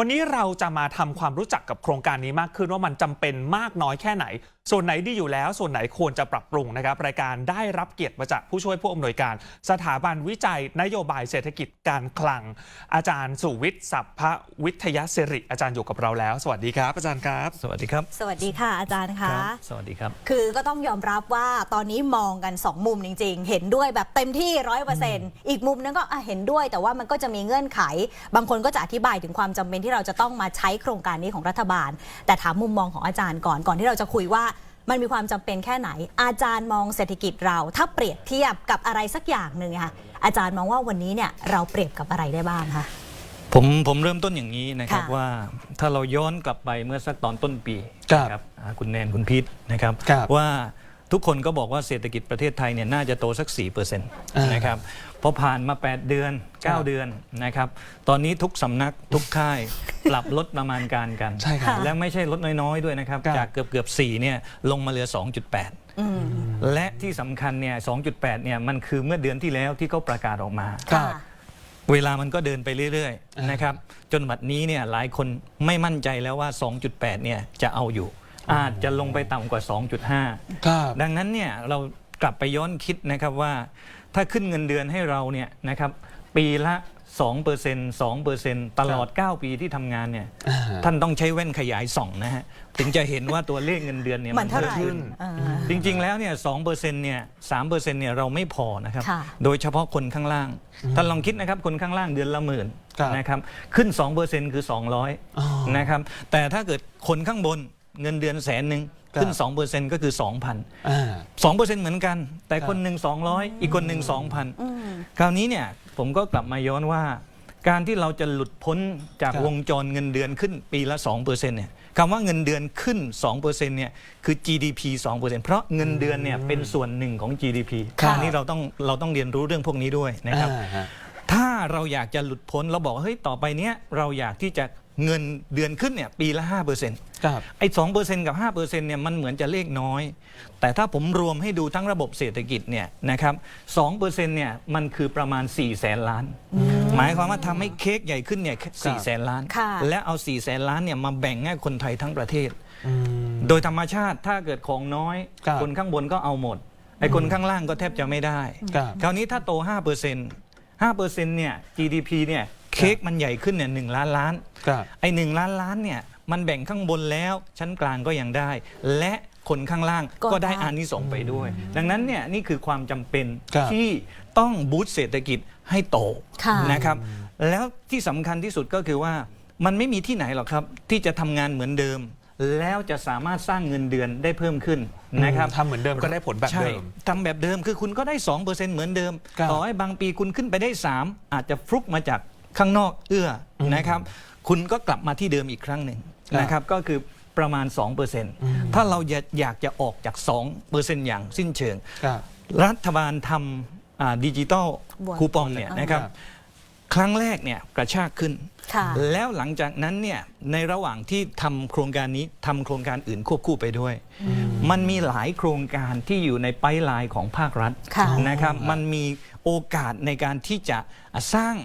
วันนี้เราจะมาทำความรู้จักกับโครงการนี้มากขึ้นว่ามันจำเป็นมากน้อยแค่ไหน ส่วนไหนดีอยู่แล้ว ส่วนไหนควรจะปรับปรุงนะครับรายการได้รับเกียรติมาจากผู้ช่วยผู้อำนวยการ สถาบันวิจัยนโยบายเศรษฐกิจการคลัง อาจารย์สุวิทย์สัพพวิทยาสิริอาจารย์อยู่กับเราแล้ว สวัสดีครับ อาจารย์ครับ สวัสดีครับ สวัสดีค่ะ อาจารย์คะสวัสดีครับ คือก็ต้องยอมรับว่าตอนนี้มองกัน 2 มุมจริง ๆ เห็นด้วยแบบเต็มที่ร้อยเปอร์เซ็นต์อีกมุมนึงก็อะเห็นด้วย แต่ว่ามันก็จะมีเงื่อนไข บางคนก็จะอธิบายถึงความจำเป็นที่เราจะต้องมาใช้โครงการนี้ของรัฐบาล แต่ถามมุมมองของอาจารย์ก่อนก่อนที่เราจะคุยว่า มันมีความจำเป็นแค่ไหน อาจารย์มองเศรษฐกิจเราถ้าเปรียบเทียบกับอะไรสักอย่างหนึ่งค่ะอาจารย์มองว่าวันนี้เนี่ยเราเปรียบกับอะไรได้บ้างคะผมผมเริ่มต้นอย่างนี้นะครับค่ะว่าถ้าเราย้อนกลับไปเมื่อสักตอนต้นปีครับนะอ่าคุณแนนคุณพีทนะครับครับว่าทุกคนก็บอกว่าเศรษฐกิจประเทศไทยเนี่ยน่าจะโตสัก 4%นะครับพอผ่านมา 8 เดือนครับ9เดือนนะครับ ตอนนี้ทุกสำนักทุกค่าย ปรับลดประมาณการกัน ใช่ครับและไม่ใช่ลดน้อยๆด้วยนะครับ ครับ จากเกือบเกือบ4เนี่ยลงมาเหลือ 2.8 อืมและที่สำคัญเนี่ย 2.8 เนี่ยมันคือเมื่อเดือนที่แล้วที่เขาประกาศออกมา ครับเวลามันก็เดินไปเรื่อยอ่าๆนะครับจนบัดนี้เนี่ยหลายคนไม่มั่นใจแล้วว่า 2.8 เนี่ยจะเอาอยู่ อาจจะลงไปต่ำกว่า 2.5 ครับ ดังนั้นเนี่ยเรากลับไปย้อนคิดนะครับว่า ถ้าขึ้นเงินเดือนให้เราเนี่ยนะครับปีละ 2% 2%ตลอด 9 ปีที่ทำงานเนี่ยอ่าท่านต้องใช้แว่นขยายส่องนะฮะ ถึงจะเห็นว่าตัวเลขเงินเดือนเนี่ยมันเท่าไหร่พิ่ขึ้นอ่าจริง ๆ แล้วเนี่ยสองเปอร์เซ็นต์เนี่ยสามเปอร์เซ็นต์เนี่ยเราไม่พอนะครับค่ะโดยเฉพาะคนข้างล่าง ท่านลองคิดนะครับ คนข้างล่างเดือนละหมื่นครับนะครับขึ้น 2 เปอร์เซ็นต์คืออ๋อ200นะครับแต่ถ้าเกิดคนข้างบนเงินเดือนแสนหนึ่งครับขึ้น2เปอร์เซ็นต์ก็คือ 2,000อ่า2เปอร์เซ็นต์เหมือนกัน แต่ครับคนหนึ่ง200 อีกคนหนึ่งอืม2,000 คราวนี้เนี่ย ผมก็กลับมาย้อนว่า การที่เราจะหลุดพ้นจากครับ วงจรเงินเดือนขึ้นปีละ2%เนี่ยคำว่าเงินเดือนขึ้น2%เนี่ยคือ GDP 2%เพราะเงินเดือนเนี่ยเป็นส่วนหนึ่งของ GDP ครับ อันนี้เราต้องเราต้องเรียนรู้เรื่องพวกนี้ด้วยนะครับ อ่าฮะ ถ้าเราอยากจะหลุดพ้นเราบอกว่าเฮ้ยต่อไปเนี้ยเราอยากที่จะ เงินเดือนขึ้นเนี่ยปีละ5%ครับไอ้สองเปอร์เซ็นต์กับห้าเปอร์เซ็นต์เนี่ยมันเหมือนจะเลขน้อย แต่ถ้าผมรวมให้ดูทั้งระบบเศรษฐกิจเนี่ยนะครับสองเปอร์เซ็นต์เนี่ยมันคือประมาณ4ี่แสนล้าน หมายความว่าทำให้เค้กใหญ่ขึ้นเนี่ยสี่แสนล้าน ค่ะ และเอา4ี่แสนล้านเนี่ยมาแบ่งให้คนไทยทั้งประเทศ อืม โดยธรรมชาติถ้าเกิดของน้อย ครับ คนข้างบนก็เอาหมด ไอ้คนข้างล่างก็แทบจะไม่ได้ ครับ คราวนี้ถ้าโต5%เปอร์เซ็นต์5เปอร์เซ็นต์เนี่ย GDP เนี่ยเค้กมันใหญ่ขึ้นเนี่ยหนึ่งล้านล้าน ครับ ไอ้หนึ่งล้านล้านเนี่ยมันแบ่งข้างบนแล้วชั้นกลางก็ยังได้ และคนข้างล่างก็ก็ได้ได้ อานิสงส์ไปด้วย ดังนั้นเนี่ยนี่คือความจำเป็นครับที่ต้องบูสต์เศรษฐกิจให้โตค่ะ นะครับ แล้วที่สำคัญที่สุดก็คือว่ามันไม่มีที่ไหนหรอกครับ ที่จะทำงานเหมือนเดิม แล้วจะสามารถสร้างเงินเดือนได้เพิ่มขึ้นนะครับทำเหมือนเดิมก็ได้ผลแบบเดิมใช่ทำแบบเดิมคือคุณก็ได้ 2%เหมือนเดิม ครับ ต่อให้บางปีคุณขึ้นไปได้ 3 อาจจะฟลุกมาจาก ข้างนอกเอื้ออมนะครับ คุณก็กลับมาที่เดิมอีกครั้งหนึ่งครับนะครับก็คือประมาณ 2%ถ้าเราอยากอยากจะออกจาก 2%อย่างสิ้นเชิง ครับ รัฐบาลทำอ่าดิจิตอลบวกคูปองเนี่ยนะครับ ครับครั้งแรกเนี่ยกระชากขึ้น ค่ะ แล้วหลังจากนั้นเนี่ยในระหว่างที่ทำโครงการนี้ทำโครงการอื่นควบคู่ไปด้วย มันมีหลายโครงการที่อยู่ในไป์ไลน์ของภาครัฐค่ะ นะครับ มันมีโอกาสในการที่จะสร้าง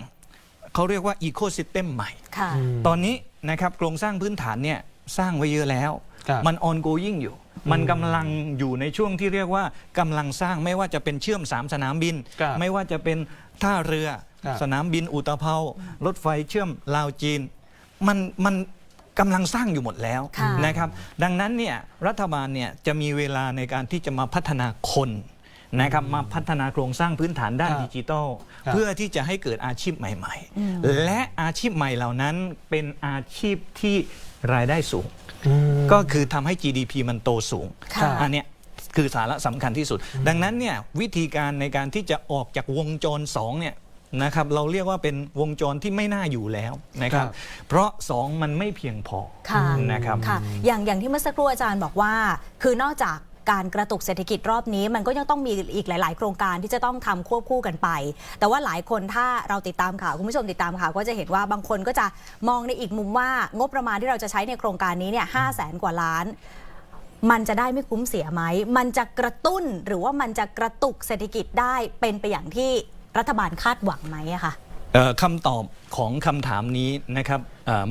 เขาเรียกว่าอีโค y ิสเต็มใหม่ ค่ะ ตอนนี้นะครับโครงสร้างพื้นฐานเนี่ยสร้างไว้เยอะแล้ว ครับมัน ongoing อยู่ มันกำลังอยู่ในช่วงที่เรียกว่ากำลังสร้างไม่ว่าจะเป็นเชื่อมสามสนามบิน ครับไม่ว่าจะเป็นท่าเรือ ครับ สนามบินอุตภเปารถไฟเชื่อมลาวจีน มันมันกำลังสร้างอยู่หมดแล้วค่ะ นะครับ ดังนั้นเนี่ยรัฐบาลเนี่ยจะมีเวลาในการที่จะมาพัฒนาคน นะครับมาพัฒนาโครงสร้างพื้นฐานด้านครับดิจิทัลครับเพื่อที่จะให้เกิดอาชีพใหม่ ๆ และอาชีพใหม่เหล่านั้นเป็นอาชีพที่รายได้สูง ก็คือทำให้ GDP มันโตสูงค่ะอันเนี้ยคือสาระสำคัญที่สุด ดังนั้นเนี่ยวิธีการในการที่จะออกจากวงจร2เนี่ยนะครับเราเรียกว่าเป็นวงจรที่ไม่น่าอยู่แล้วนะครับครับเพราะ 2 มันไม่เพียงพอค่ะนะครับค่ะอย่างอย่างที่เมื่อสักครู่อาจารย์บอกว่า คือนอกจาก การกระตุกเศรษฐกิจรอบนี้ มันก็ยังต้องมีอีกหลาย ๆ โครงการที่จะต้องทำควบคู่กันไป แต่ว่าหลายคนถ้าเราติดตามข่าวคุณผู้ชมติดตามข่าวก็จะเห็นว่าบางคนก็จะมองในอีกมุมว่างบประมาณที่เราจะใช้ในโครงการนี้เนี่ยห้าแสนกว่าล้านมันจะได้ไม่คุ้มเสียไหม มันจะกระตุ้นหรือว่ามันจะกระตุกเศรษฐกิจได้เป็นไปอย่างที่รัฐบาลคาดหวังไหมอะคะเอ่อคำตอบของคำถามนี้นะครับ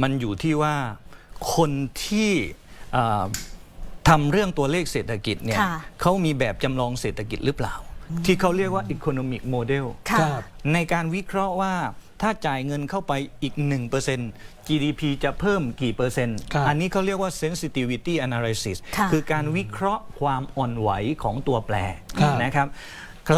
มันอยู่ที่ว่าคนที่ ทำเรื่องตัวเลขเศรษฐกิจเนี่ยค่ะเขามีแบบจำลองเศรษฐกิจหรือเปล่า ที่เขาเรียกว่า economic model ค่ะครับ ในการวิเคราะห์ว่าถ้าจ่ายเงินเข้าไปอีก 1% GDP จะเพิ่มกี่เปอร์เซ็นต์ ครับ อันนี้เขาเรียกว่า sensitivity analysis ค่ะคือการวิเคราะห์ความอ่อนไหวของตัวแปรครับ นะครับ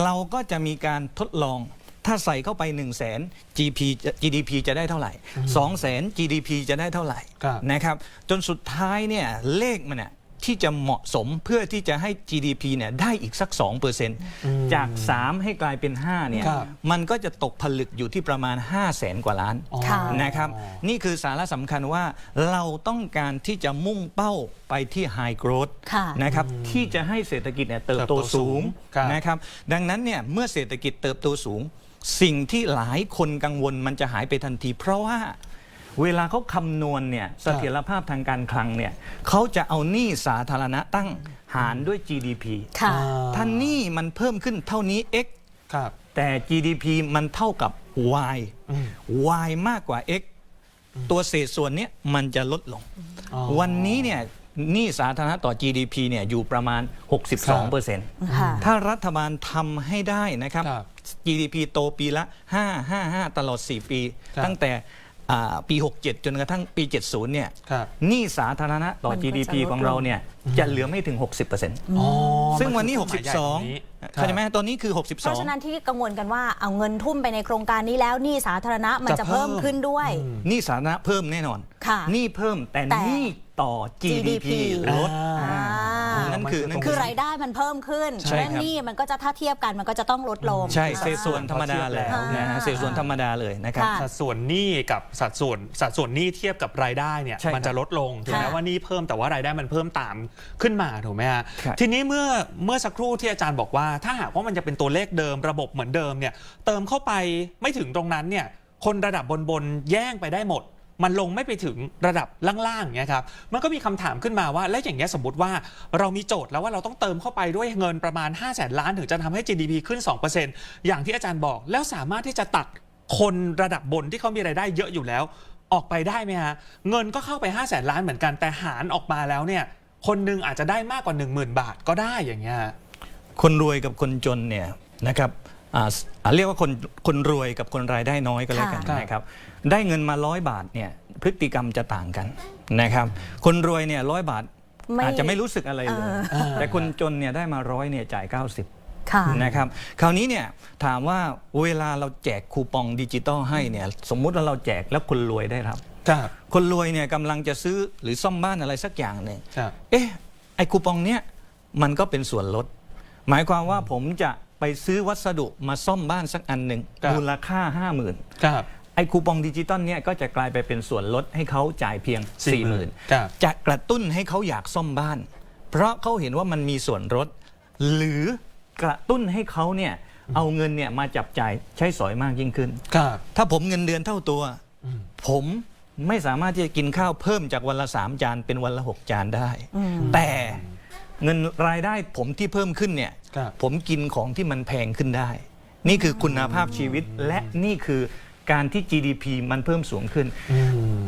เราก็จะมีการทดลองถ้าใส่เข้าไป 1 0 0 0 0แสน GP จะ GDP จะได้เท่าไหร่2 0 0แสน GDP จะได้เท่าไหร่ครับ นะครับ จนสุดท้ายเนี่ยเลขมันเนี่ย ที่จะเหมาะสมเพื่อที่จะให้ GDP เนี่ยได้อีกสัก 2%จาก 3 ให้กลายเป็น 5 เนี่ย ครับมันก็จะตกผลึกอยู่ที่ประมาณ 5 0 0แสนกว่าล้านอ๋อค่ะ นะครับ นี่คือสาระสำคัญว่าเราต้องการที่จะมุ่งเป้าไปที่ High Growth ค่ะ นะครับที่จะให้เศรษฐกิจเนี่ยเติบโตเติบโตสูสูงงครับนะครับ ดังนั้นเนี่ยเมื่อเศรษฐกิจเติบโตสูง สิ่งที่หลายคนกังวลมันจะหายไปทันที เพราะว่า เวลาเขาคำนวณเนี่ยเสถียรภาพทางการคลังเนี่ยเขาจะเอาหนี้สาธารณะตั้งหารด้วย GDP ค่ะอ่าถ้าหนี้มันเพิ่มขึ้นเท่านี้ x ครับ แต่ GDP มันเท่ากับ y อืม y มากกว่า x ตัวเศษส่วนเนี้ยมันจะลดลงอ๋อวันนี้เนี่ยหนี้สาธารณะต่อ GDP เนี่ยอยู่ประมาณ 62เปอร์เซ็นต์ค่ะถ้ารัฐบาลทำให้ได้นะครับครับ GDP โตปีละ 5 5 5 ตลอด 4 ปีครับตั้งแต่อ่า ปี 67 จนกระทั่งปี 70 เนี่ยครับหนี้สาธารณะต่อ มันก็จะ GDP ลดลงของเราเนี่ยจะเหลือไม่ถึง 60%อ๋อซึ่งวันนี้ มัคือเป้าหมายใหญ่ตรงนี้62เข้าใจไหมตอนนี้คือ62เพราะฉะนั้นที่กังวลกันว่าเอาเงินทุ่มไปในโครงการนี้แล้วหนี้สาธารณะมันจะจะเพิ่เพิ่มม ขึ้นด้วยหนี้สาธารณะเพิ่มแน่นอนค่ะหนี้เพิ่มแต่แต่หนี้ต่อ GDP GDP ลด อ่า นั่นคือนั่น คือรายได้มันเพิ่มขึ้นใช่และครับหนี้มันก็จะถ้าเทียบกันมันก็จะต้องลดลง ใช่อ่าเศษส่วนธรรมดาเลยอ่านนะฮะเศษส่วนธรรมดาเลยนะครับ ค่ะ สัดส่วนหนี้กับสัดส่วนสัดส่วนหนี้เทียบกับรายได้เนี่ยใช่ครับมันจะลดลงถึงแม้ค่ะ ว่าหนี้เพิ่มแต่ว่ารายได้มันเพิ่มตามขึ้นมาถูกไหมฮะครับทีนี้เมื่อเมื่อสักครู่ที่อาจารย์บอกว่า ถ้าหากว่ามันจะเป็นตัวเลขเดิมระบบเหมือนเดิมเนี่ยเติมเข้าไปไม่ถึงตรงนั้นเนี่ยคนระดับบนบนๆแย่งไปได้หมด มันลงไม่ไปถึงระดับล่างๆเนี่ยครับมันก็มีคำถามขึ้นมาว่าแล้วอย่างเงี้ยสมมติว่าเรามีโจทย์แล้วว่าเราต้องเติมเข้าไปด้วยเงินประมาณ 5 0 0แสนล้านถึงจะทำให้ GDP ขึ้น 2%อย่างที่อาจารย์บอก แล้วสามารถที่จะตัดคนระดับบนที่เขามีรายได้เยอะอยู่แล้ว ออกไปได้ไหมฮะเงินก็เข้าไป 5 0 0แสนล้านเหมือนกันแต่หารออกมาแล้วเนี่ยคนหนึ่งอาจจะได้มากกว่า 10,000 บาทก็ได้อย่างเงี้ยคนรวยกับคนจนเนี่ยนะครับ อ่าอ่าเรียกว่าคนคนรวยกับคนรายได้น้อยก็แล้วกันค่ะ นะครับ ได้เงินมาร้อยบาทเนี่ยพฤติกรรมจะต่างกันนะครับ คนรวยเนี่ยร้อยบาทไม่อาจจะไม่รู้สึกอะไรเลย เออ แต่คนจนเนี่ยได้มาร้อยเนี่ยจ่าย 90 ค่ะ นะครับคราวนี้เนี่ยถามว่าเวลาเราแจกคูปองดิจิตอลให้เนี่ยสมมุติว่าเราแจกแล้วคนรวยได้รับ ครับ คนรวยเนี่ยกำลังจะซื้อหรือซ่อมบ้านอะไรสักอย่างหนึ่งครับ เอ๊ะไอ้คูปองเนี้ยมันก็เป็นส่วนลด หมายความว่าผมจะไปซื้อวัสดุมาซ่อมบ้านสักอันหนึ่งครับ มูลค่า 50,000ครับ ไอ้คูปองดิจิตอลเนี่ยก็จะกลายไปเป็นส่วนลดให้เขาจ่ายเพียง40,000ครับ จะกระตุ้นให้เขาอยากซ่อมบ้าน เพราะเขาเห็นว่ามันมีส่วนลดหรือกระตุ้นให้เขาเนี่ยเอาเงินเนี่ยมาจับจ่ายใช้สอยมากยิ่งขึ้น ครับ ถ้าผมเงินเดือนเท่าตัว ผมไม่สามารถที่จะกินข้าวเพิ่มจากวันละสามจานเป็นวันละหกจานได้ แต่เงินรายได้ผมที่เพิ่มขึ้นเนี่ยครับ ผมกินของที่มันแพงขึ้นได้ นี่คือคุณภาพชีวิตและนี่คือการที่ GDP มันเพิ่มสูงขึ้น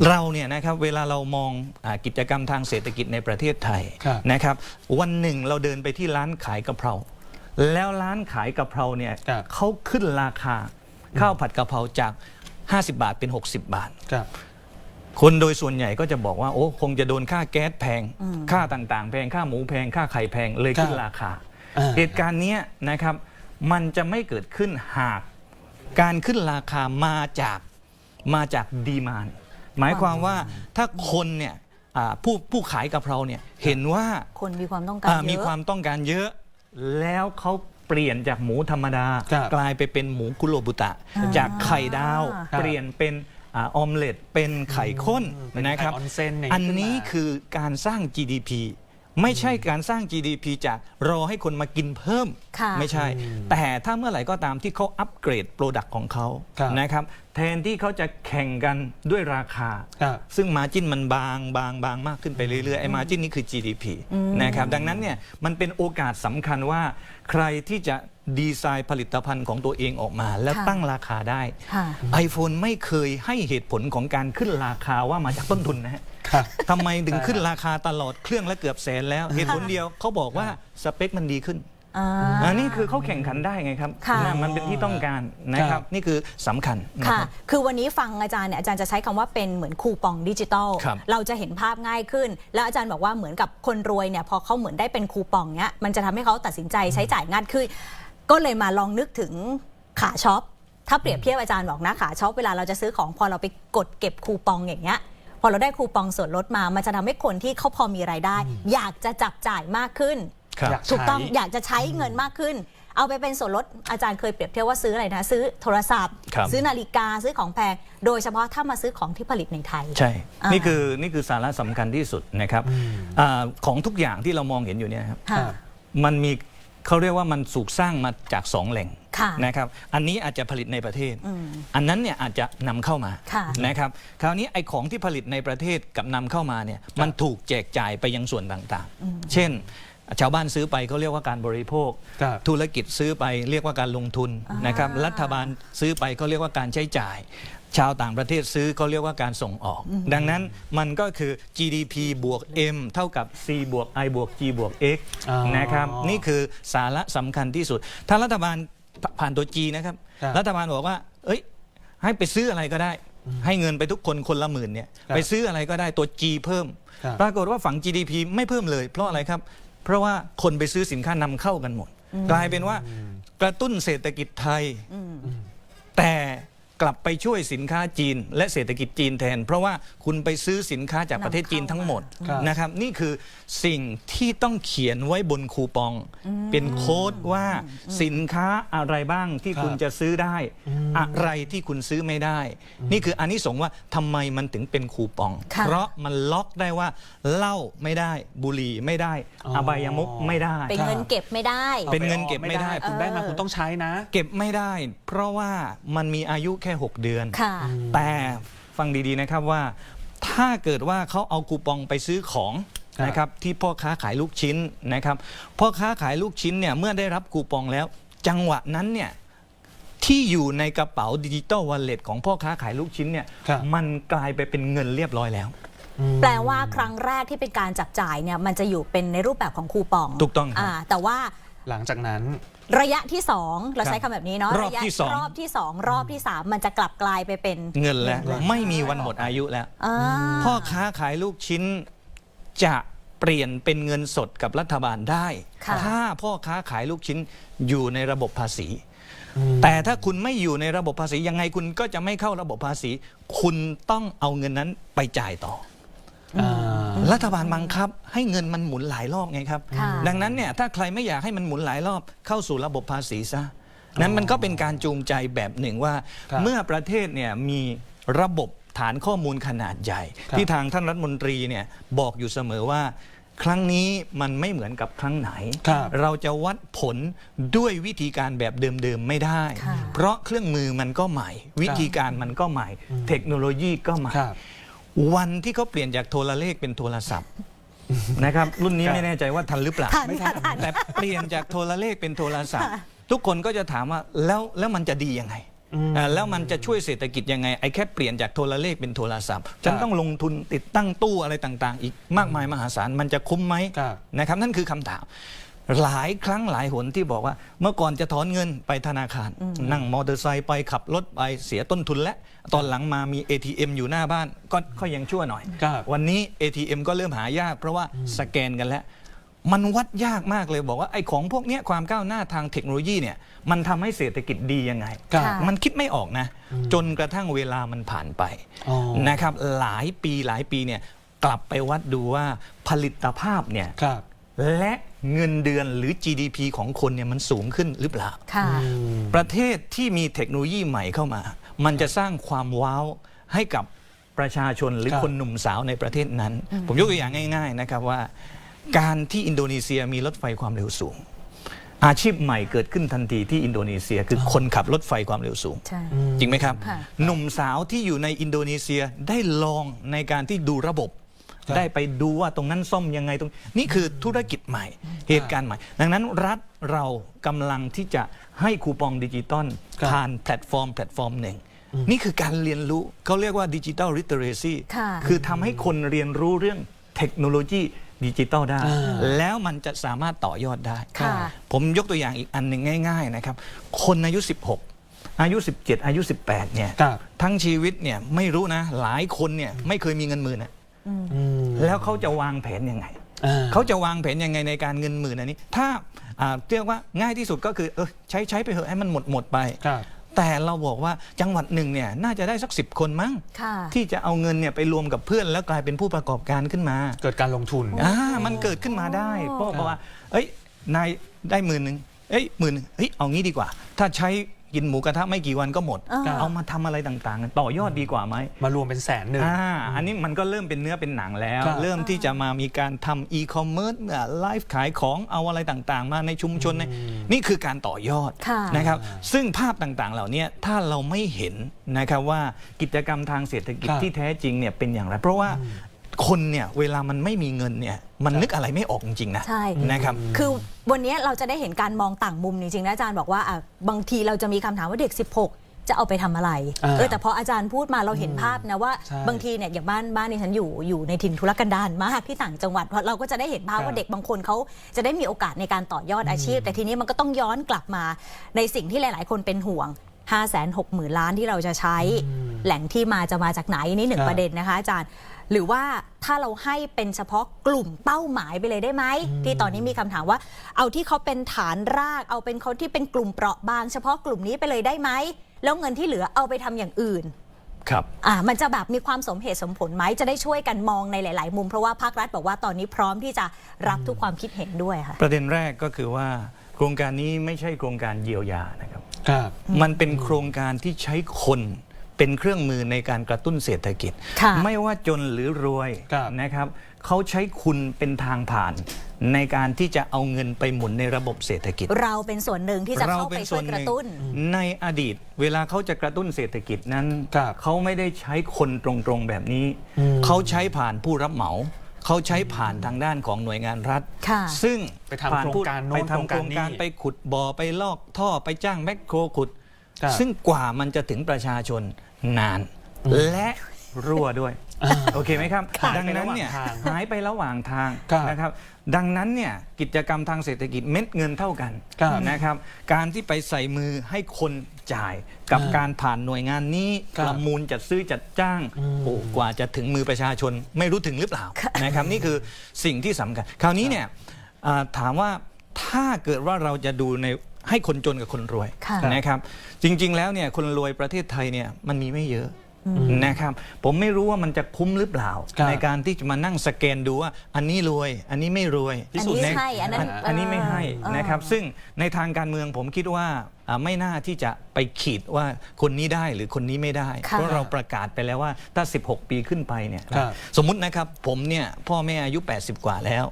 เราเนี่ยนะครับเวลาเรามองอากิจกรรมทางเศรษฐกิจในประเทศไทยครับนะครับ วันหนึ่งเราเดินไปที่ร้านขายกะเพรา แล้วร้านขายกะเพราเนี่ยครับเขาขึ้นราคาข้าวผัดกะเพราจาก 50 บาทเป็น 60 บาทครับคนโดยส่วนใหญ่ก็จะบอกว่าโอ้คงจะโดนค่าแก๊สแพง ค่าต่างๆ แพงค่าหมูแพงค่าไข่แพงเลยขึ้นครับราคาอ่า เหตุการณ์เนี้ยนะครับมันจะไม่เกิดขึ้นหากการขึ้นราคามาจากมาจากดีมานหมายความว่าถ้าคนเนี่ยอ่าผู้ผู้ขายกะเพราเนี่ยเห็นว่าคนมีความต้องการอ่าเยอะ มีความต้องการเยอะแล้วเขาเปลี่ยนจากหมูธรรมดา ครับกลายไปเป็นหมูกุโรบุตะ อ่า จากไข่ดาว ครับ เปลี่ยนเป็นอาออมเล็ตเป็นไข่ข้นเป็นนะครับไข่ออนเซ็นอย่างนี้อันนี้ขึ้นมา คือการสร้าง GDP ไม่ใช่การสร้าง GDP จากรอให้คนมากินเพิ่ม ค่ะ ไม่ใช่ แต่ถ้าเมื่อไหร่ก็ตามที่เขาอัปเกรดโปรดักต์ของเขาครับ นะครับแทนที่เขาจะแข่งกันด้วยราคาครับซึ่งมาจินมันบางบางบางมากขึ้นไปเรื่อยๆไอ้มาจินนี่คือ GDP นะครับดังนั้นเนี่ยมันเป็นโอกาสสำคัญว่าใครที่จะ ดีไซน์ผลิตภัณฑ์ของตัวเองออกมา แล้วค่ะตั้งราคาได้ค่ะ iPhone ไม่เคยให้เหตุผลของการขึ้นราคาว่ามาจากต้นทุนนะฮะครับทำไมถึงขึ้นราคาตลอดเครื่องละเกือบแสนแล้ว เหตุผลเดียวเขาบอกว่าสเปคมันดีขึ้นอ่าอันนี้คือเขาแข่งขันได้ไงครับค่ะนะมันเป็นที่ต้องการนะคครัรับบนี่คือสำคัญนะค่ะครับคือวันนี้ฟังอาจารย์เนี่ยอาจารย์จะใช้คำว่าเป็นเหมือนคูปองดิจิตอลครับเราจะเห็นภาพง่ายขึ้น แล้วอาจารย์บอกว่าเหมือนกับคนรวยเนี่ยพอเขาเหมือนได้เป็นคูปองเนี้ย มันจะทำให้เขาตัดสินใจใช้จ่ายง่ายขึ้น ก็เลยมาลองนึกถึงขาช็อปถ้าเปรียบเทียบอาจารย์บอกนะขาช็อปเวลาเราจะซื้อของพอเราไปกดเก็บคูปองอย่างเงี้ยพอเราได้คูปองส่วนลดมา มันจะทำให้คนที่เขาพอมีรายได้ อยากจะจับจ่ายมากขึ้นครับอยากถูกต้องใช้อยากจะใช้เงินมากขึ้น เอาไปเป็นส่วนลดอาจารย์เคยเปรียบเทียบว่าซื้ออะไรนะ ซื้อโทรศัพท์ครับซื้อนาฬิกาซื้อของแพง โดยเฉพาะถ้ามาซื้อของที่ผลิตในไทย ใช่อ่านี่นี่คือนี่คือสาระสำคัญที่สุดนะครับอาของทุกอย่างที่เรามองเห็นอยู่เนี่ยนะครับค่ะมันมี เขาเรียกว่ามันสูกสร้างมาจากสองแหล่งค่ะนะครับอันนี้อาจจะผลิตในประเทศอืมอันนั้นเนี่ยอาจจะนำเข้ามาค่ะนะครับคราวนี้ไอ้ของที่ผลิตในประเทศกับนำเข้ามาเนี่ยมันถูกแจกจ่ายไปยังส่วนต่างๆ เช่น ชาวบ้านซื้อไปเขาเรียกว่าการบริโภค ครับ ธุรกิจซื้อไปเรียกว่าการลงทุนนะครับรัฐบาลซื้อไปเขาเรียกว่าการใช้จ่าย ชาวต่างประเทศซื้อเขาเรียกว่าการส่งออก ดังนั้นมันก็คือ GDP บวก M เท่ากับ C บวก I บวก G บวก X อ๋อนะครับนี่คือสาระสำคัญที่สุด ถ้ารัฐบาลผ่านตัว G นะครับครับ รัฐบาลบอกว่า เอ้ย ให้ไปซื้ออะไรก็ได้ ให้เงินไปทุกคนคนละหมื่นเนี่ยครับไปซื้ออะไรก็ได้ตัว G เพิ่ม ครับ ปรากฏว่าฝั่ง GDP ไม่เพิ่มเลย เพราะอะไรครับ เพราะว่าคนไปซื้อสินค้านำเข้ากันหมด กลายเป็นว่ากระตุ้นเศรษฐกิจไทย แต่ กลับไปช่วยสินค้าจีน และเศรษฐกิจจีนแทน เพราะว่าคุณไปซื้อสินค้าจากประเทศจีนทั้งหมดครับนะครับ นี่คือสิ่งที่ต้องเขียนไว้บนคูปอง เป็นโค้ดว่าสินค้าอะไรบ้างที่ครับคุณจะซื้อได้ อะไรที่คุณซื้อไม่ได้ นี่คืออันนี้สงส์ว่าทำไมมันถึงเป็นคูปองค่ะเพราะมันล็อกได้ว่าเหล้าไม่ได้บุหรี่ไม่ได้อ๋ออบายมุกไม่ได้ เป็นเงินเก็บไม่ได้ เป็นเงินเก็บไม่ได้ คุณได้มาเออคุณต้องใช้นะ เก็บไม่ได้ เพราะว่ามันมีอายุแค่ 6 เดือน ค่ะ แต่ฟังดีๆนะครับว่า ถ้าเกิดว่าเขาเอาคูปองไปซื้อของครับนะครับที่พ่อค้าขายลูกชิ้นนะครับพ่อค้าขายลูกชิ้นเนี่ยเมื่อได้รับคูปองแล้ว จังหวะนั้นเนี่ยที่อยู่ในกระเป๋าดิจิตอลวอลเล็ตของพ่อค้าขายลูกชิ้นเนี่ยครับ มันกลายไปเป็นเงินเรียบร้อยแล้ว แปลว่าครั้งแรกที่เป็นการจับจ่ายเนี่ยมันจะอยู่เป็นในรูปแบบของคูปองถูกต้องครับอ่าแต่ว่า หลังจากนั้น ระยะที่ 2 เราใช้คำแบบนี้เนาะรอบระยะที่สอง รอบที่ 2 รอบที่ 3 มันจะกลับกลายไปเป็นเงินแล้วเงินแล้วไม่มีวันหมดอายุแล้ว อ่าพ่อค้าขายลูกชิ้นจะเปลี่ยนเป็นเงินสดกับรัฐบาลได้ ค่ะ ถ้าพ่อค้าขายลูกชิ้นอยู่ในระบบภาษี แต่ถ้าคุณไม่อยู่ในระบบภาษียังไงคุณก็จะไม่เข้าระบบภาษี คุณต้องเอาเงินนั้นไปจ่ายต่ออ่า รัฐบาลบังคับให้เงินมันหมุนหลายรอบไงครับค่ะดังนั้นเนี่ยถ้าใครไม่อยากให้มันหมุนหลายรอบเข้าสู่ระบบภาษีซะนั้นมันก็เป็นการจูงใจแบบหนึ่งว่าครับเมื่อประเทศเนี่ยมีระบบฐานข้อมูลขนาดใหญ่ครับที่ทางท่านรัฐมนตรีเนี่ยบอกอยู่เสมอว่า ครั้งนี้มันไม่เหมือนกับครั้งไหนครับเราจะวัดผลด้วยวิธีการแบบเดิมๆไม่ได้ค่ะเพราะเครื่องมือมันก็ใหม่ วิธีการมันก็ใหม่ เทคโนโลยีก็ใหม่ครับ วันที่เขาเปลี่ยนจากโทรเลขเป็นโทรศัพท์นะครับ รุ่นนี้ครับไม่แน่ใจว่าทันหรือเปล่า ทันค่ะทัน แต่เปลี่ยนจากโทรเลขเป็นโทรศัพท์ค่ะทุกคนก็จะถามว่าแล้วแล้วมันจะดียังไงอืมอ่าแล้วมันจะช่วยเศรษฐกิจยังไงไอ้แค่เปลี่ยนจากโทรเลขเป็นโทรศัพท์ ฉันต้องลงทุนติดตั้งตู้อะไรต่างๆ อีกมากมายมหาศาลมันจะคุ้มไหมครับ นะครับนั่นคือคำถาม หลายครั้งหลายหนที่บอกว่า เมื่อก่อนจะถอนเงินไปธนาคาร นั่งมอเตอร์ไซค์ไปขับรถไปเสียต้นทุนและ ตอนหลังมามี ATM อยู่หน้าบ้านก็ก็ยังชั่วหน่อย ครับวันนี้ ATM ก็เริ่มหายาก เพราะว่าสแกนกันแล้ว มันวัดยากมากเลยบอกว่าไอ้ของพวกเนี้ยความก้าวหน้าทางเทคโนโลยีเนี่ยมันทำให้เศรษฐกิจดียังไง ครับค่ะมันคิดไม่ออกนะ จนกระทั่งเวลามันผ่านไป อ๋อ นะครับหลายปีหลายปีเนี่ยกลับไปวัดดูว่าผลิตภาพเนี่ยครับและเงินเดือนหรือ GDP ของคนเนี่ยมันสูงขึ้นหรือเปล่า ค่ะ ประเทศที่มีเทคโนโลยีใหม่เข้ามา มันจะสร้างความว้าวให้กับประชาชนหรือครับคนหนุ่มสาวในประเทศนั้น ผมยกตัวอย่างง่าย ๆ นะครับว่า การที่อินโดนีเซียมีรถไฟความเร็วสูง อาชีพใหม่เกิดขึ้นทันทีที่อินโดนีเซียคือคนขับรถไฟความเร็วสูงใช่จริงไหมครับค่ะหนุ่มสาวที่อยู่ในอินโดนีเซียได้ลองในการที่ดูระบบครับได้ไปดูว่าตรงนั้นซ่อมยังไงตรง นี่คือธุรกิจใหม่ เหตุการณ์ใหม่ ดังนั้นรัฐ เรากำลังที่จะให้คูปองดิจิตอลครับผ่านแพลตฟอร์มแพลตฟอร์มหนึ่ง นี่คือการเรียนรู้เขาเรียกว่าดิจิ t a ล l ิ t เ r เรซีค่ะ คือทำให้คนเรียนรู้เรื่องเทคโนโลยีดิจิตอลได้ อ่า แล้วมันจะสามารถต่อยอดได้ ค่ะ ผมยกตัวอย่างอีกอันหนึ่งง่าย ๆนะครับ คนอายุ 16 อายุ 17 อายุ 18 เนี่ย ครับ ทั้งชีวิตเนี่ยไม่รู้นะ หลายคนเนี่ยไม่เคยมีเงินหมื่นนะอืม แล้วเขาจะวางแผนยังไง อ่า เขาจะวางแผนยังไงในการเงินหมื่นอันนี้ ถ้าอ่าเรียกว่าง่ายที่สุดก็คือเออใช้ใช้ไปเถอะให้มันหมดหมดไป ครับ แต่เราบอกว่าจังหวัดหนึ่งเนี่ยน่าจะได้สักสิบคนมั้ง ค่ะ ที่จะเอาเงินเนี่ยไปรวมกับเพื่อนแล้วกลายเป็นผู้ประกอบการขึ้นมา เกิดการลงทุน อ่ามันเกิดขึ้นมาได้เพราะบอกว่า เอ้ย นายได้หมื่นหนึ่งเอ้ยหมื่นหนึ่งเฮ้ย เอางี้ดีกว่า ถ้าใช้ กินหมูกระทะไม่กี่วันก็หมด อ่า เอามาทำอะไรต่างๆ ต่อยอดดีกว่าไหมมารวมเป็นแสนหนึ่ง อ่าอันนี้มันก็เริ่มเป็นเนื้อเป็นหนังแล้ว ครับ เริ่มที่จะมามีการทำอีคอมเมิร์ซไลฟ์ขายของเอาอะไรต่างๆ มาในชุมชนในนี่คือการต่อยอด ค่ะ นะครับซึ่งภาพต่างๆ เหล่านี้ถ้าเราไม่เห็นนะครับว่ากิจกรรมทางเศรษฐกิจครับที่แท้จริงเนี่ยเป็นอย่างไร เพราะว่า คนเนี่ยเวลามันไม่มีเงินเนี่ยมันนึกอะไรไม่ออกจริงๆนะใช่ นะครับ คือวันนี้เราจะได้เห็นการมองต่างมุมจริงๆนะอาจารย์บอกว่าอะบางทีเราจะมีคำถามว่าเด็ก 16 จะเอาไปทำอะไรอ่าเออแต่พออาจารย์พูดมาเราเห็นภาพนะว่า ใช่บางทีเนี่ยอย่างบ้านบ้านนี่ฉันอยู่อยู่ในถิ่นทุรกันดารมากที่ต่างจังหวัดเพราะเราก็จะได้เห็นภาพครับว่าเด็กบางคนเขาจะได้มีโอกาสในการต่อยอดอาชีพ แต่ทีนี้มันก็ต้องย้อนกลับมาในสิ่งที่หลาย ๆ คนเป็นห่วง 5 6 0 0 0 0ล้านที่เราจะใช้ แหล่งที่มาจะมาจากไหนนี่หนึ่คงรับ ประเด็นนะคะอาจารย์ หรือว่าถ้าเราให้เป็นเฉพาะกลุ่มเป้าหมายไปเลยได้ไหมที่ตอนนี้มีคำถามว่า เอาที่เขาเป็นฐานราก เอาเป็นเขาที่เป็นกลุ่มเปราะบาง เฉพาะกลุ่มนี้ไปเลยได้ไหมแล้วเงินที่เหลือเอาไปทำอย่างอื่นครับอ่ามันจะแบบมีความสมเหตุสมผลไหมจะได้ช่วยกันมองในหลาย ๆ มุมเพราะว่าภาครัฐบอกว่าตอนนี้พร้อมที่จะรับทุกความคิดเห็นด้วยค่ะประเด็นแรกก็คือว่าโครงการนี้ไม่ใช่โครงการเยียวยานะครับ ครับ มันเป็นโครงการที่ใช้คน เป็นเครื่องมือในการกระตุ้นเศรษฐกิจ ค่ะไม่ว่าจนหรือรวยครับนะครับเขาใช้คุณเป็นทางผ่าน ในการที่จะเอาเงินไปหมุนในระบบเศรษฐกิจ เราเป็นส่วนหนึ่งที่จะเข้าไปช่วยกระตุ้น ในอดีต เวลาเขาจะกระตุ้นเศรษฐกิจนั้นครับเขาไม่ได้ใช้คนตรงๆแบบนี้ อืม เขาใช้ผ่านผู้รับเหมา เขาใช้ผ่านทางด้านของหน่วยงานรัฐ ค่ะ ซึ่งไปทำผ่านผู้โครงการโน้นไปทำโคโครรงงการการนี้ไปขุดบ่อไปลอกท่อไปจ้างแมคโครขุด ครับ ซึ่งกว่ามันจะถึงประชาชน นาน และรั่วด้วย โอเคไหมครับหายไปดังนั้นเนี่ยระหว่างทางหายไประหว่างทางครับนะครับ ดังนั้นเนี่ยกิจกรรมทางเศรษฐกิจเม็ดเงินเท่ากันครับนะครับ การที่ไปใส่มือให้คนจ่ายกับอ่าการผ่านหน่วยงานนี้ครับประมูลจัดซื้อจัดจ้างอืมโอ้กว่าจะถึงมือประชาชนไม่รู้ถึงหรือเปล่านะครับ นี่คือสิ่งที่สำคัญ คราวนี้เนี่ยอ่าถามว่าถ้าเกิดว่าเราจะดูใน ให้คนจนกับคนรวยค่ะ นะครับ จริงๆแล้วเนี่ยคนรวยประเทศไทยเนี่ยมันมีไม่เยอะนะครับ ผมไม่รู้ว่ามันจะคุ้มหรือเปล่า ครับ ในการที่จะมานั่งสแกนดูว่า อันนี้รวย อันนี้ไม่รวยพิสูจน์อันนี้ะให้ อันนั้นอันนี้ไม่ให้เออ นะครับ ซึ่งในทางการเมืองผมคิดว่าอ่าไม่น่าที่จะไปขีดว่าคนนี้ได้หรือคนนี้ไม่ได้ ค่ะ เพราะเราประกาศไปแล้วว่าถ้า 16 ปีขึ้นไปเนี่ยครับ สมมุตินะครับผมเนี่ยพ่อแม่อายุ 80 กว่าแล้ว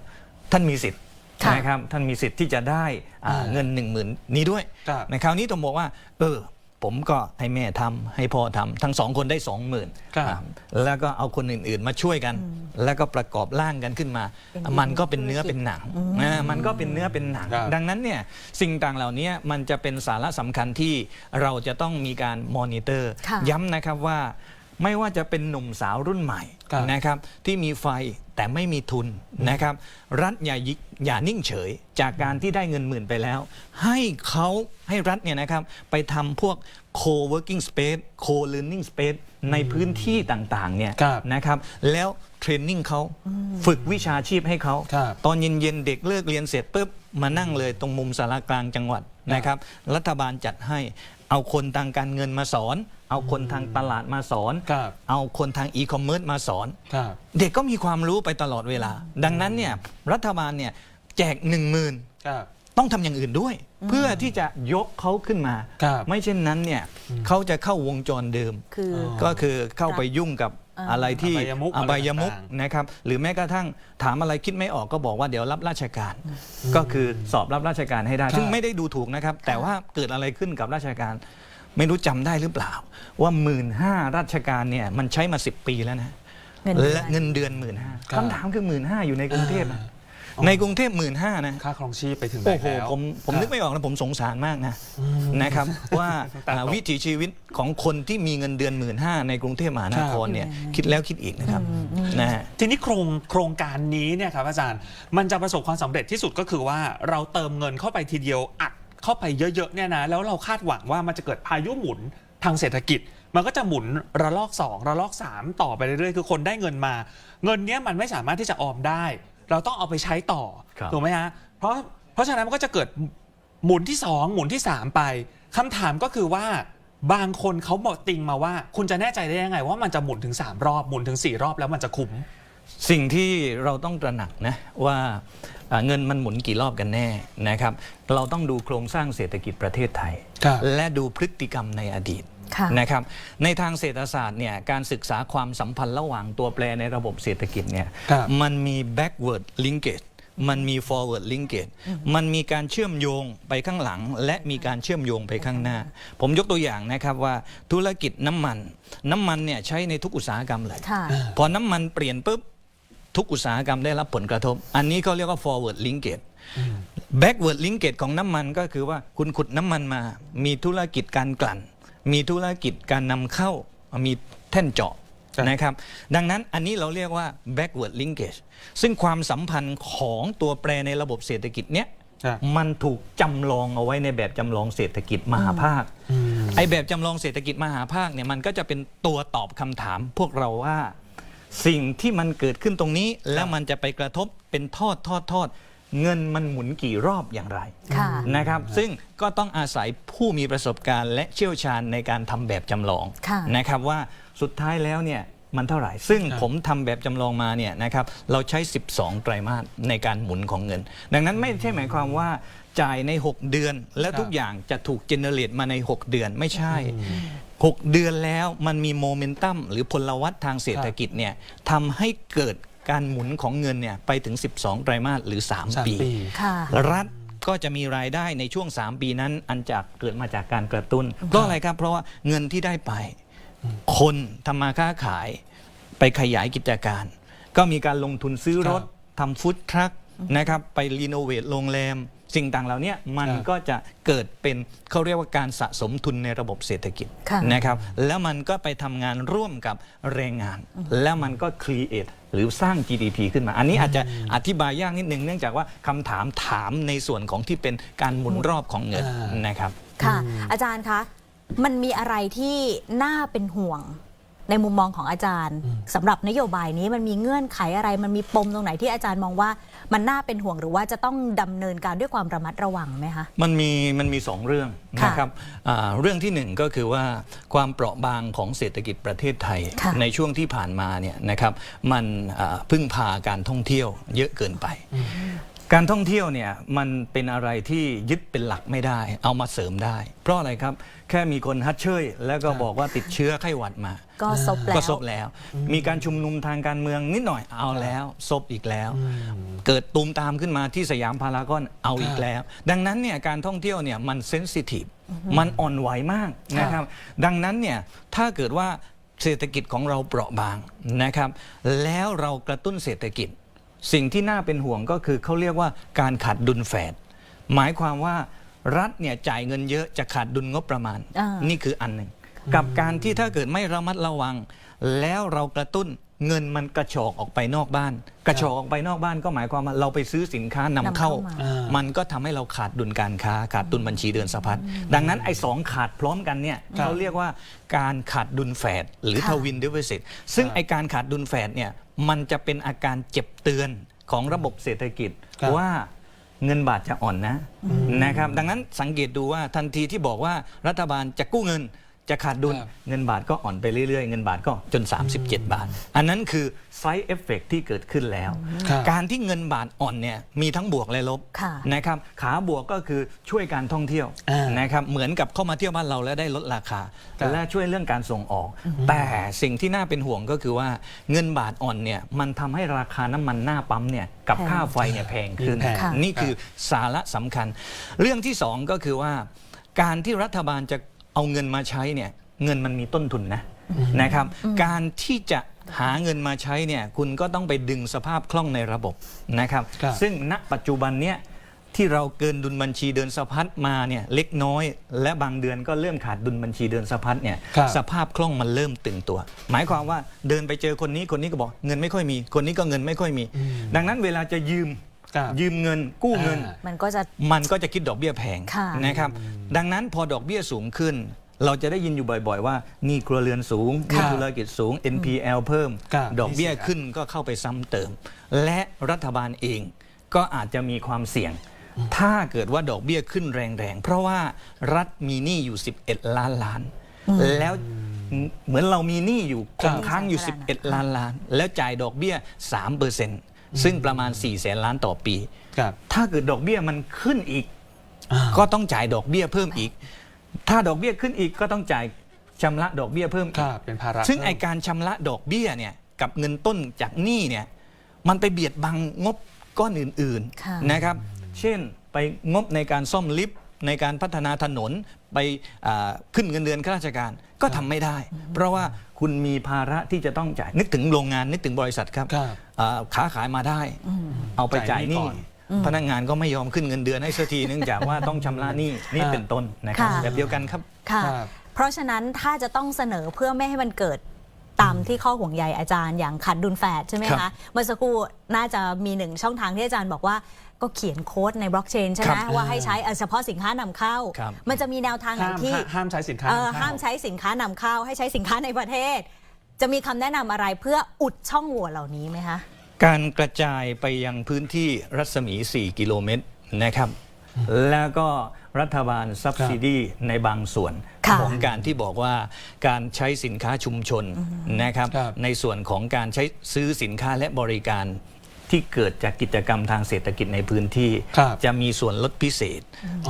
ท่านมีสิทธิ์ค่ะ นะครับท่านมีสิทธิ์ที่จะได้อ่าอ่าเงิน 1 0,000 นี้ด้วยครับในคราวนี้ต้องบอกว่า เออ ผมก็ให้แม่ทำให้พ่อทำทั้งสองคนได้ 20,000ครับอ่าแล้วก็เอาคนอื่นๆ มาช่วยกัน แล้วก็ประกอบร่างกันขึ้นมาเป็นมันก็เป็นเนื้อเป็นหนังอ่ามันก็เป็นเนื้อเป็นหนังครับดังนั้นเนี่ยสิ่งต่างเหล่านี้มันจะเป็นสาระสำคัญที่เราจะต้องมีการมอนิเตอร์ค่ะย้ำนะครับว่า ไม่ว่าจะเป็นหนุ่มสาวรุ่นใหม่ครับนะครับที่มีไฟแต่ไม่มีทุนนะครับ รัฐอย่ายิอย่านิ่งเฉยจากการที่ได้เงินหมื่นไปแล้ว ให้เขาให้รัฐเนี่ยนะครับไปทำพวก co-working space co-learning space ในพื้นที่ต่างๆเนี่ยครับนะครับแล้วเทรนนิ่งเขาฝึกวิชาชีพให้เขา ครับ ตอนเย็น ๆ เด็กเลิกเรียนเสร็จปุ๊บมานั่งเลยตรงมุมสารกลางจังหวัดนะครับ รัฐบาลจัดให้ เอาคนทางการเงินมาสอน เอาคนทางตลาดมาสอน ครับเอาคนทางอีคอมเมิร์ซมาสอน ครับ เด็กก็มีความรู้ไปตลอดเวลา ดังนั้นเนี่ยรัฐบาลเนี่ยแจกหนึ่งหมื่นครับ ต้องทำอย่างอื่นด้วย เพื่อที่จะยกเขาขึ้นมา ครับไม่เช่นนั้นเนี่ยเขาจะเข้าวงจรเดิม คืออก็คือเข้าไปยุ่งกับ อ่าอะไรที่อบายมุขอบายมุกอะไรต่าง นะครับหรือแม้กระทั่งถามอะไรคิดไม่ออกก็บอกว่าเดี๋ยวรับราชการ ก็คือสอบรับราชการให้ได้ครับซึ่งไม่ได้ดูถูกนะครับ แต่ว่าเกิดอะไรขึ้นกับราชการ ไม่รู้จำได้หรือเปล่า ว่าหมื่นห้าราชการเนี่ยมันใช้มา 10 ปีแล้วนะเงินเดือน และเงินเดือนหมื่นห้าครับคำถามคือหมื่นห้าอยู่ในกรุงเทพนะ ในกรุงเทพหมื่นห้านะค่าครองชีพไปถึงไหนโอ้โหแล้วผมผมนึกไม่ออกนะผมสงสารมากนะนะครับว่าตาตกอ่าวิถีชีวิตของคนที่มีเงินเดือนหมื่นห้าในกรุงเทพมหานครเนี่ยคิดแล้วคิดอีกนะครับนะฮะทีนี้โครงโครงการนี้เนี่ยครับอาจารย์มันจะประสบความสำเร็จที่สุดก็คือว่าเราเติมเงินเข้าไปทีเดียวอัดเข้าไปเยอะๆเนี่ยนะแล้วเราคาดหวังว่ามันจะเกิดพายุหมุนทางเศรษฐกิจมันก็จะหมุนระลอก 2 ระลอก 3 ต่อไปเรื่อยๆ คือคนได้เงินมา เงินเนี้ยมันไม่สามารถที่จะออมได้ เราต้องเอาไปใช้ต่อครับ ถูกไหมฮะเพราะเพราะฉะนั้นมันก็จะเกิดหมุนที่ 2 หมุนที่ 3 ไปคำถามก็คือว่าบางคนเขาบอกติงมาว่า คุณจะแน่ใจได้ยังไง ว่ามันจะหมุนถึง 3 รอบหมุนถึง 4 รอบแล้วมันจะคุ้ม สิ่งที่เราต้องตระหนักนะว่าอ่าเงินมันหมุนกี่รอบกันแน่นะครับ เราต้องดูโครงสร้างเศรษฐกิจประเทศไทย ครับ และดูพฤติกรรมในอดีตค่ะ นะครับในทางเศรษฐศาสตร์เนี่ยการศึกษาความสัมพันธ์ระหว่างตัวแปรในระบบเศรษฐกิจเนี่ยครับมันมี backward linkage มันมี forward linkage มันมีการเชื่อมโยงไปข้างหลัง และมีการเชื่อมโยงไปข้างหน้า ผมยกตัวอย่างนะครับว่าธุรกิจน้ำมัน น้ำมันเนี่ยใช้ในทุกอุตสาหกรรมเลยค่ะพอน้ำมันเปลี่ยนปุ๊บทุกอุตสาหกรรมได้รับผลกระทบ อันนี้เขาเรียกว่า forward linkage backward linkage ของน้ำมันก็คือว่าคุณขุดน้ำมันมา มีธุรกิจการกลั่น มีธุรกิจการนำเข้ามีแท่นเจาะครับนะครับ ดังนั้นอันนี้เราเรียกว่า backward linkage ซึ่งความสัมพันธ์ของตัวแปรในระบบเศรษฐกิจเนี้ยครับมันถูกจำลองเอาไว้ในแบบจำลองเศรษฐกิจมหาภาคไอแบบจำลองเศรษฐกิจมหาภาคเนี่ยมันก็จะเป็นตัวตอบคำถามพวกเราว่า สิ่งที่มันเกิดขึ้นตรงนี้แล้วมันจะไปกระทบเป็นทอดทอดทอด เงินมันหมุนกี่รอบอย่างไรค่ะ นะครับ ซึ่งก็ต้องอาศัยผู้มีประสบการณ์ และเชี่ยวชาญในการทำแบบจำลองค่ะ นะครับว่าสุดท้ายแล้วเนี่ยมันเท่าไหร่ ซึ่งครับผมทำแบบจำลองมาเนี่ยนะครับเราใช้ 12 ไตรมาสในการหมุนของเงิน ดังนั้นไม่ใช่หมายความว่าจ่ายใน 6 เดือน และทุกอย่างจะถูกเจเนเรตมาใน 6 เดือนไม่ใช่ 6 เดือนแล้วมันมีโมเมนตัมหรือพลวัตทางเศรษฐกิจเนี่ยทำให้เกิด การหมุนของเงินเนี่ยไปถึง 12 ไตรมาสหรือสาม3ปีปี ค่ะ รัฐก็จะมีรายได้ในช่วง 3 ปีนั้น อันจากเกิดมาจากการกระตุ้นเพราะอะไรครับ เพราะว่าเงินที่ได้ไป คนทำมาค้าขาย ไปขยายกิจการ ก็มีการลงทุนซื้อรถทำฟู้ดทรัคนะครับ ไปรีโนเวทโรงแรม สิ่งต่างเหล่านี้มันครับก็จะเกิดเป็นเขาเรียกว่าการสะสมทุนในระบบเศรษฐกิจค่ะนะครับแล้วมันก็ไปทำงานร่วมกับแรงงาน แล้วมันก็ create หรือสร้าง GDP ขึ้นมา อันนี้อาจจะอธิบายยากนิดนึงเนื่องจากว่าคำถามถามในส่วนของที่เป็นการหมุนรอบของเงินอ่านนะครับ ค่ะ อาจารย์คะ มันมีอะไรที่น่าเป็นห่วง ในมุมมองของอาจารย์สำหรับนโยบายนี้มันมีเงื่อนไขอะไร มันมีปมตรงไหนที่อาจารย์มองว่า มันน่าเป็นห่วงหรือว่าจะต้องดำเนินการด้วยความระมัดระวังไหมคะมันมีมันมีสองเรื่องค่ะนะครับอ่าเรื่องที่หนึ่งก็คือว่าความเปราะบางของเศรษฐกิจประเทศไทยค่ะในช่วงที่ผ่านมาเนี่ยนะครับมันอ่าพึ่งพาการท่องเที่ยวเยอะเกินไป การท่องเที่ยวเนี่ยมันเป็นอะไรที่ยึดเป็นหลักไม่ได้ เอามาเสริมได้ เพราะอะไรครับ แค่มีคนฮัดเชยแล้วก็บอกว่าติดเชื้อไข้หวัดมา ก็ซบแล้วก็ซบแล้ว มีการชุมนุมทางการเมืองนิดหน่อยเอาแล้วซบอีกแล้ว เกิดตูมตามขึ้นมาที่สยามพารากอนเอาอีกแล้ว ดังนั้นเนี่ยการท่องเที่ยวเนี่ยมันเซนซิทีฟมันอ่อนไหวมากนะครับ ดังนั้นเนี่ยถ้าเกิดว่าเศรษฐกิจของเราเปราะบางนะครับ แล้วเรากระตุ้นเศรษฐกิจ สิ่งที่น่าเป็นห่วงก็คือเขาเรียกว่าการขาดดุลแฝดหมายความว่ารัฐเนี่ยจ่ายเงินเยอะจะขาดดุลงบประมาณ อ่านี่ นี่คืออันหนึ่งกับการที่ถ้าเกิดไม่ระมัดระวัง แล้วเรากระตุ้น เงินมันกระชอกออกไปนอกบ้าน กระชอกออกไปนอกบ้านก็หมายความว่าเราไปซื้อสินค้านำนำเข้าเข้ามาอ่ามันก็ทำให้เราขาดดุลการค้า ขาดดุลบัญชีเดือนสะพัดดังนั้นไอ้สองขาดพร้อมกันเนี่ยเขาเรียกว่าการขาดดุลแฝดหรือค่ะทวินดิเวสิตซึ่งครับไอ้การขาดดุลแฝดเนี่ยมันจะเป็นอาการเจ็บเตือนของระบบเศรษฐกิจครับ ว่า เงินบาทจะอ่อนนะนะครับ ดังนั้นสังเกตดูว่าทันทีที่บอกว่ารัฐบาลจะกู้เงิน จะขาดดุลครับเงินบาทก็อ่อนไปเรื่อยๆ เงินบาทก็จน 37 บาท อันนั้นคือ side effect ที่เกิดขึ้นแล้ว ครับ การที่เงินบาทอ่อนเนี่ยมีทั้งบวกและลบค่ะ นะครับขาบวกก็คือช่วยการท่องเที่ยวอ่านนะครับเหมือนกับเข้ามาเที่ยวบ้านเราแล้วได้ลดราคา ครับ และช่วยเรื่องการส่งออก แต่สิ่งที่น่าเป็นห่วงก็คือว่าเงินบาทอ่อนเนี่ยมันทำให้ราคาน้ำมันหน้าปั๊มเนี่ยกับแพง ค่าไฟเนี่ยแพงขึ้นแพงค่ะ นี่คือสาระสำคัญ เรื่องที่สองก็คือว่า การที่รัฐบาลจะ เอาเงินมาใช้เนี่ยเงินมันมีต้นทุนนะนะครับ การที่จะหาเงินมาใช้เนี่ยคุณก็ต้องไปดึงสภาพคล่องในระบบนะครับ ครับซึ่งณปัจจุบันเนี่ยที่เราเกินดุลบัญชีเดินสะพัดมาเนี่ยเล็กน้อย และบางเดือนก็เริ่มขาดดุลบัญชีเดินสะพัดเนี่ยครับ สภาพคล่องมันเริ่มตึงตัว หมายความว่าเดินไปเจอคนนี้คนนี้ก็บอกเงินไม่ค่อยมี คนนี้ก็เงินไม่ค่อยมี ดังนั้นเวลาจะยืม ครับยืมเงินกู้เงิน อ่า มันก็จะ มันก็จะคิดดอกเบี้ยแพงค่ะ นะครับ ดังนั้นพอดอกเบี้ยสูงขึ้น เราจะได้ยินอยู่บ่อยๆ ว่าหนี่ครัวเรือนสูงหนี่ค่ะธุรกิจสูง NPL เพิ่ม ครับดอกเบี้ยนี่สิครับขึ้นก็เข้าไปซ้ำเติม และรัฐบาลเองก็อาจจะมีความเสี่ยง ถ้าเกิดว่าดอกเบี้ยขึ้นแรงๆ เพราะว่ารัฐมีหนี้อยู่ 11 ล้านล้าน แล้วเหมือนเรามีหนี้อยู่คงค้างอยู่ 11 ล้านล้าน แล้วจ่ายดอกเบี้ย3%ซึ่ งประมาณ4แสนล้านต่อปี ครับ ถ้าเกิดดอกเบี้ยมันขึ้นอีก อ่า ก็ต้องจ่ายดอกเบี้ยเพิ่มอีก ถ้าดอกเบี้ยขึ้นอีกก็ต้องจ่ายชำระดอกเบี้ยเพิ่มคอีรักบเป็นภาระซึ่งไอเพิ่มการชำระดอกเบี้ยเนี่ยกับเงินต้นจากหนี้เนี่ยมันไปเบียดบังงบก้อนอื่นค่ะ ๆนะครับ เช่นไปงบในการซ่อมลิฟต์ ในการพัฒนาถนนไปอ่าขึ้นเงินเดือนข้าราชการก็ทำไม่ได้ เพราะว่าคุณมีภาระที่จะต้องจ่ายนึกถึงโรงงานนึกถึงบริษัทครับครับอ่าค้าขายมาได้ เอาไปจ่ายหจ่ายหนี้นี้ก่อนพนักงานก็ไม่ยอมขึ้นเงินเดือนให้สักทีเนื่องจากว่าต้องชำระหนี้นี่อ่าเป็นต้นนะครับค่ะแบบเดียวกันครับค่ะครับ เพราะฉะนั้นถ้าจะต้องเสนอเพื่อไม่ให้มันเกิด ตามที่ข้อห่วงใยอาจารย์อย่างขัดดุลแฝดใช่ไหมครัคะ บเมื่อสักครู่น่าจะมีหนึ่งช่องทางที่อาจารย์บอกว่าก็เขียนโค้ดในบล็อกเชนใช่ไหมครับว่าให้ใช้เอ่อเฉพาะสินค้านำเข้า ครับ มันจะมีแนวทางไหนห้ามที่ ห้ามใช้สินค้าเออำเข้ ห้ามใช้สินค้านำเข้า ให้ใช้สินค้าในประเทศ จะมีคำแนะนำอะไรเพื่ออุดช่องโหว่เหล่านี้ไหมคะ การกระจายไปยังพื้นที่รัศมี 4 กิโลเมตรนะครับ แล้วก็ รัฐบาลซับซิดีในบางส่วนค่ะของการที่บอกว่าการใช้สินค้าชุมชนนะครับครับ ในส่วนของการใช้ซื้อสินค้าและบริการที่เกิดจากกิจกรรมทางเศรษฐกิจในพื้นที่ครับจะมีส่วนลดพิเศษ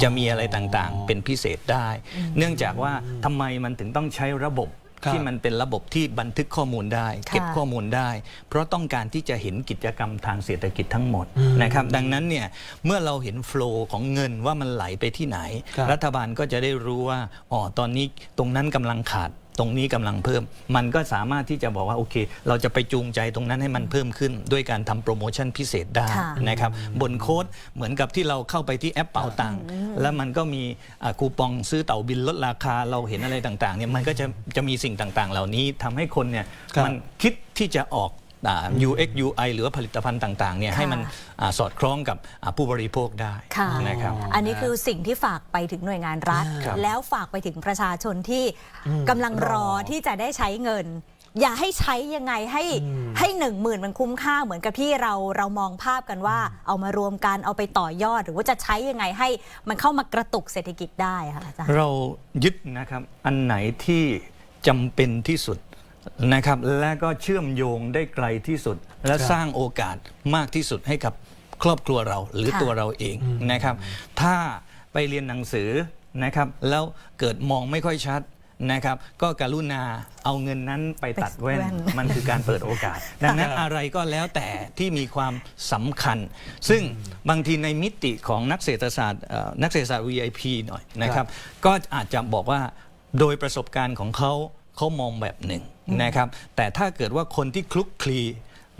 จะมีอะไรต่างๆ เป็นพิเศษได้ เนื่องจากว่าทำไมมันถึงต้องใช้ระบบครับ ที่มันเป็นระบบที่บันทึกข้อมูลได้ค่ะเก็บข้อมูลได้ เพราะต้องการที่จะเห็นกิจกรรมทางเศรษฐกิจทั้งหมดนะครับดังนั้นเนี่ยเมื่อเราเห็นโฟล์ของเงินว่ามันไหลไปที่ไหนครับรัฐบาลก็จะได้รู้ว่าอ๋อตอนนี้ตรงนั้นกำลังขาด ตรงนี้กำลังเพิ่ม มันก็สามารถที่จะบอกว่าโอเค เราจะไปจูงใจตรงนั้นให้มันเพิ่มขึ้น ด้วยการทำโปรโมชั่นพิเศษได้ค่ะนะครับบนโค้ดเหมือนกับที่เราเข้าไปที่แอปเป๋าตังค์แล้วมันก็มีอ่าคูปองซื้อเต่าบินลดราคาเราเห็นอะไรต่างๆเนี่ยมันก็จะจะมีสิ่งต่างๆ เหล่านี้ทำให้คนเนี่ยครับมันคิดที่จะออกอ่า UX UI หรือว่าผลิตภัณฑ์ต่างๆเนี่ยค่ะให้มันอ่าสอดคล้องกับอ่าผู้บริโภคได้ค่ะนะครับ อันนี้คือสิ่งที่ฝากไปถึงหน่วยงานรัฐครับแล้วฝากไปถึงประชาชนที่กำลังรอที่จะได้ใช้เงินอย่าให้ใช้ยังไงให้ให้หนึ่งหมื่นมันคุ้มค่าเหมือนกับที่เราเรามองภาพกันว่า เอามารวมกันเอาไปต่อยอด หรือว่าจะใช้ยังไงให้มันเข้ามากระตุกเศรษฐกิจได้ค่ะอาจารย์เรายึดนะครับอันไหนที่จำเป็นที่สุด นะครับและก็เชื่อมโยงได้ไกลที่สุด และครับสร้างโอกาสมากที่สุดให้กับครอบครัวเราหรือค่ะตัวเราเองนะครับ ถ้าไปเรียนหนังสือนะครับ แล้วเกิดมองไม่ค่อยชัดนะครับ ก็กรุณาเอาเงินนั้นไปตัดแว่นไปแว่นมันคือการเปิดโอกาส ดังนั้นอะไรก็แล้วแต่ที่มีความสำคัญ ซึ่งบางทีในมิติของนักเศรษฐศาสตร์เอ่อนักเศรษฐศาสตร์ VIP หน่อยนะครับ ก็อาจจะบอกว่าโดยประสบการณ์ของเขา เขามองแบบหนึ่งนะครับ แต่ถ้าเกิดว่าคนที่คลุกคลี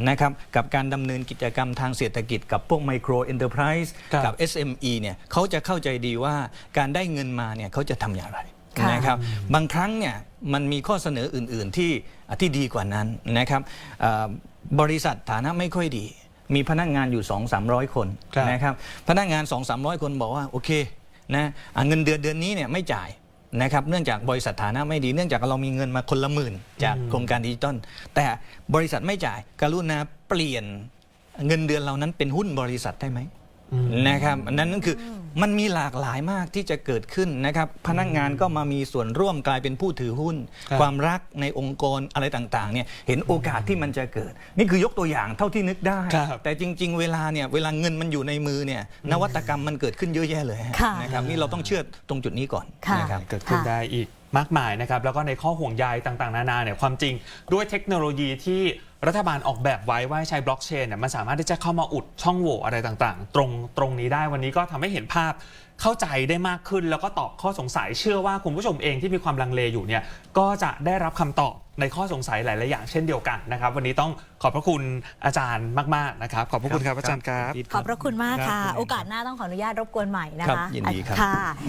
นะครับกับการดำเนินกิจกรรมทางเศรษฐกิจกับพวกไมโครเอ็นเตอร์ไพรส์ครับกับ SME เนี่ยเขาจะเข้าใจดีว่าการได้เงินมาเนี่ยเขาจะทำอย่างไรค่ะนะครับบางครั้งเนี่ยมันมีข้อเสนออื่น ๆ ที่ที่ดีกว่านั้นนะครับเอ่อบริษัทฐานะไม่ค่อยดี มีพนักงานอยู่ 2 3 0 0 คนครับนะครับพนักงาน 2 3 0 0 คนบอกว่า โอเคนะอะเงินเดือนเดือนนี้เนี่ยไม่จ่าย นะครับเนื่องจากบริษัทฐานะไม่ดีเนื่องจากเรามีเงินมาคนละหมื่น จากโครงการดิจิตอลแต่บริษัทไม่จ่ายกรุณาเปลี่ยนเงินเดือนเรานั้นเป็นหุ้นบริษัทได้ไหมอืม นะครับอันนั้นนั่นคืออมันมีหลากหลายมากที่จะเกิดขึ้นนะครับ พนักงานก็มามีส่วนร่วมกลายเป็นผู้ถือหุ้นครับความรักในองค์กรอะไรต่างๆเนี่ยเห็นโอกาสที่มันจะเกิด นี่คือยกตัวอย่างเท่าที่นึกได้ครับแต่จริง ๆ เวลาเนี่ยเวลาเงินมันอยู่ในมือเนี่ยนวัตกรรมมันเกิดขึ้นเยอะแยะเลยฮะค่ะนะครับนี่เราต้องเชื่อตรงจุดนี้ก่อนค่ะนะครับเกิดขึ้นค่ะได้อีกมากมายนะครับแล้วก็ในข้อห่วงใยต่างๆ นานาเนี่ยความจริงด้วยเทคโนโลยีที่ รัฐบาลออกแบบไว้ว่าให้ใช้บล็อกเชนเนี่ยมันสามารถที่จะเข้ามาอุดช่องโหว่อะไรต่างๆ ตรงตรงนี้ได้วันนี้ก็ทำให้เห็นภาพเข้าใจได้มากขึ้น แล้วก็ตอบข้อสงสัยเชื่อว่าคุณผู้ชมเองที่มีความลังเลอยู่เนี่ยก็จะได้รับคำตอบในข้อสงสัยหลาย ๆ อย่างเช่นเดียวกันนะครับ วันนี้ต้องขอบพระคุณอาจารย์มาก ๆ นะครับ ขอบพระคุณครับอาจารย์ครับ ขอบพระคุณมากค่ะครับโอกาสหน้าต้องขออนุญาตรบกวนใหม่นะครัคะบยินดีครับค่ะ